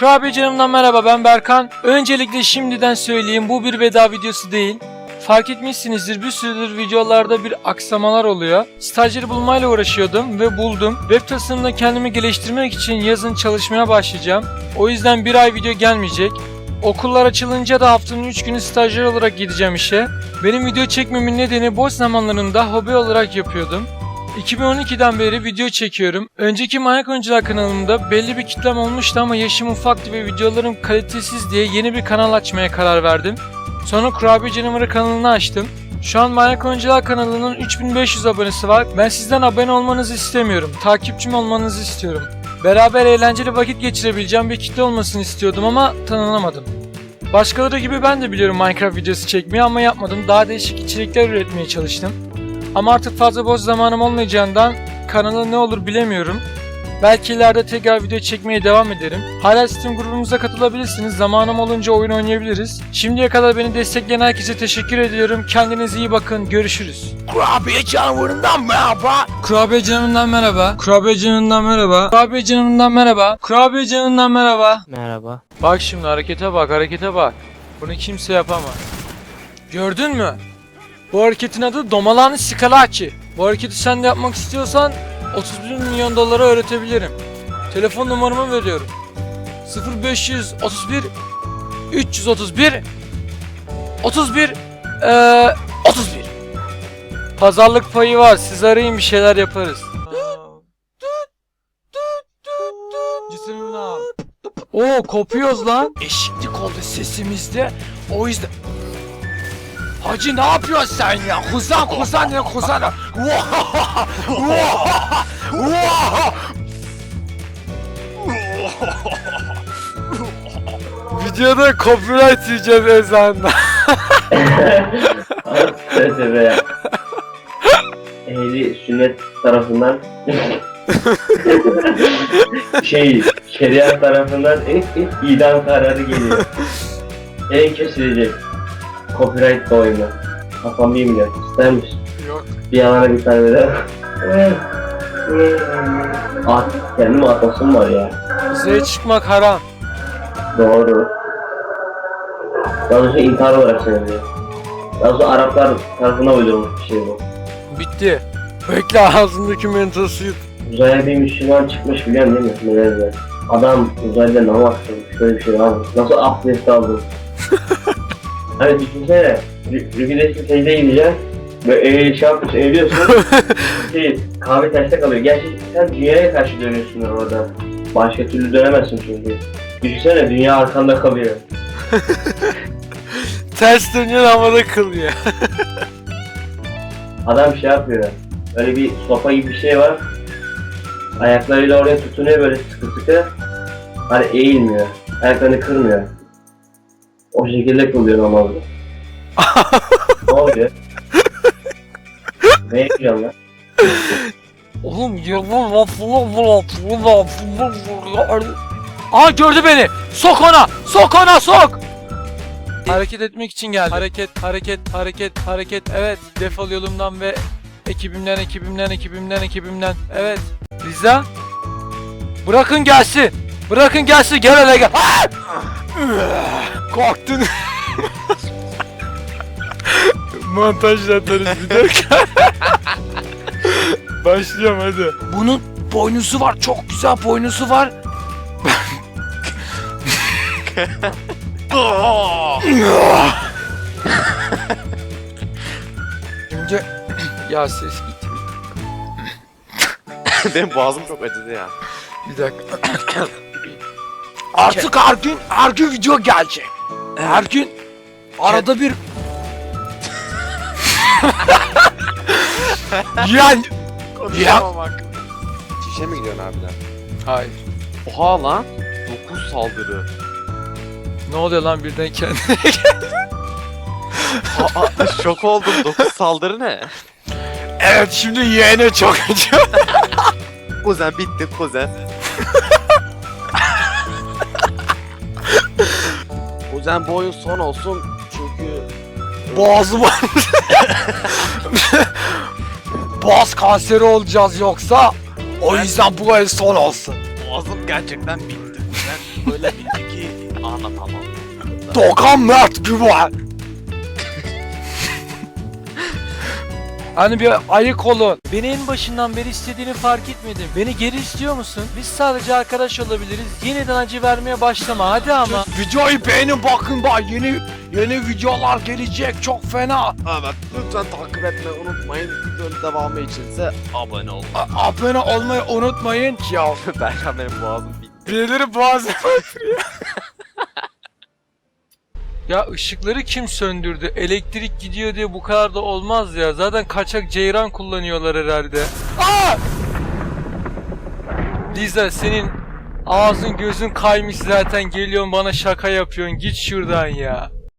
Kurabiye canımdan merhaba ben Berkan. Öncelikle şimdiden söyleyeyim bu bir veda videosu değil. Fark etmişsinizdir bir süredir videolarda bir aksamalar oluyor. Stajyeri bulmayla uğraşıyordum ve buldum. Web tasarımında kendimi geliştirmek için yazın çalışmaya başlayacağım. O yüzden bir ay video gelmeyecek. Okullar açılınca da haftanın 3 günü stajyer olarak gideceğim işe. Benim video çekmemin nedeni boş zamanlarında hobi olarak yapıyordum. 2012'den beri video çekiyorum. Önceki Manyak Oyuncular kanalımda belli bir kitlem olmuştu ama yaşım ufaktı ve videolarım kalitesiz diye yeni bir kanal açmaya karar verdim. Sonra Kurabiye Canavarı kanalını açtım. Şu an Manyak Oyuncular kanalının 3500 abonesi var. Ben sizden abone olmanızı istemiyorum. Takipçim olmanızı istiyorum. Beraber eğlenceli vakit geçirebileceğim bir kitle olmasını istiyordum ama tanınamadım. Başkaları gibi ben de biliyorum Minecraft videosu çekmeyi ama yapmadım. Daha değişik içerikler üretmeye çalıştım. Ama artık fazla boş zamanım olmayacağından kanala ne olur bilemiyorum. Belki ileride tekrar video çekmeye devam ederim. Hala Steam grubumuza katılabilirsiniz. Zamanım olunca oyun oynayabiliriz. Şimdiye kadar beni destekleyen herkese teşekkür ediyorum. Kendinize iyi bakın. Görüşürüz. Kurabiye canavarından merhaba. Kurabiye canımdan merhaba. Kurabiye canımdan merhaba. Kurabiye canımdan merhaba. Kurabiye canımdan merhaba. Merhaba. Bak şimdi harekete bak harekete bak. Bunu kimse yapamaz. Gördün mü? Bu hareketin adı Domalani Scalacci. Bu hareketi sen de yapmak istiyorsan 31 milyon dolara öğretebilirim. Telefon numaramı veriyorum. 0531 331 31 eee 31 Pazarlık payı var. Siz arayın bir şeyler yaparız. Oo kopuyoruz lan. Eşitlik oldu sesimizde. O yüzden... Hacı ne yapıyorsun sen ya? Kuzan kuzan ne kuzan? Vahaha! Vahaha! Vahaha! Videoda copyright yiyeceğiz ezanla. Seve seve ya. Ehli sünnet tarafından şey şeriat tarafından idam kararı geliyor. En kesilecek. Copyright boyunda. Kafam bir milyon. İster misin? Yok. Bir yalana bir tane de. At, kendim atasım var ya. Bize çıkmak haram. Doğru. Daha doğrusu intihar olarak söyleniyor. Daha doğrusu Araplar tarafına uydurulmuş bir şey bu. Bitti. Bekle ağzındaki mentosu yut. Uzaya bir Müslüman çıkmış biliyorsun değil mi? Münezzeh. Adam uzayda namaz kılmış. Şöyle bir şey abi. Nasıl abdest aldın? hani düşünsene. Rü- Rüküdesin secdeye gideceksin. Böyle eğil şey yapmış, eğiliyorsun. şey, kahve terste kalıyor. Gerçi sen dünyaya karşı dönüyorsun orada. Başka türlü dönemezsin çünkü. Düşünsene dünya arkanda kalıyor. Ters dönüyor havada kılıyor. Adam şey yapıyor. Öyle bir sopa gibi bir şey var. Ayaklarıyla oraya tutunuyor böyle sıkı sıkı. Hani eğilmiyor. Ayaklarını kırmıyor. O şekilde kılıyor namazı. ne oluyor? ne yapıyorsun lan? Oğlum Aa gördü beni. Sok ona. Sok ona sok. Hareket etmek için geldi. Hareket, hareket, hareket, hareket. Evet. Defol yolumdan ve ekibimden, ekibimden, ekibimden, ekibimden. Evet. Riza. Bırakın gelsin. Bırakın gelsin. Gel hele gel. Korktun. Montajla atarız bir dakika. Başlıyorum hadi. Bunun boynuzu var. Çok güzel boynuzu var. Şimdi ya ses gitti. Benim boğazım çok acıdı ya. Bir dakika. Artık her gün her gün video gelecek. Her gün arada bir yani Konuşamamak. Şişe mi gidiyorsun harbiden? Hayır. Oha lan. 9 saldırı. Ne oluyor lan birden kendi? Aa, şok oldum. 9 saldırı ne? evet şimdi yeğene çok acıyor. Kuzen bitti kuzen. kuzen bu oyun son olsun çünkü Boğazım var. Boğaz kanseri olacağız yoksa o yüzden bu el son olsun. boğazım gerçekten bitti kuzen. Öyle bildi ki anlatamam. Dokan Mert Güven. Hani bir ayık olun. Beni en başından beri istediğini fark etmedim. Beni geri istiyor musun? Biz sadece arkadaş olabiliriz. Yeniden acı vermeye başlama hadi ama. Videoyu beğenin bakın bak yeni yeni videolar gelecek çok fena. Evet lütfen takip etmeyi unutmayın. Videonun devamı içinse abone olun. A- abone olmayı unutmayın. Ya Berkan benim boğazım bitti. birileri boğazı Ya ışıkları kim söndürdü? Elektrik gidiyor diye bu kadar da olmaz ya. Zaten kaçak ceyran kullanıyorlar herhalde. Aa! Liza senin ağzın gözün kaymış zaten geliyorsun bana şaka yapıyorsun. Git şuradan ya.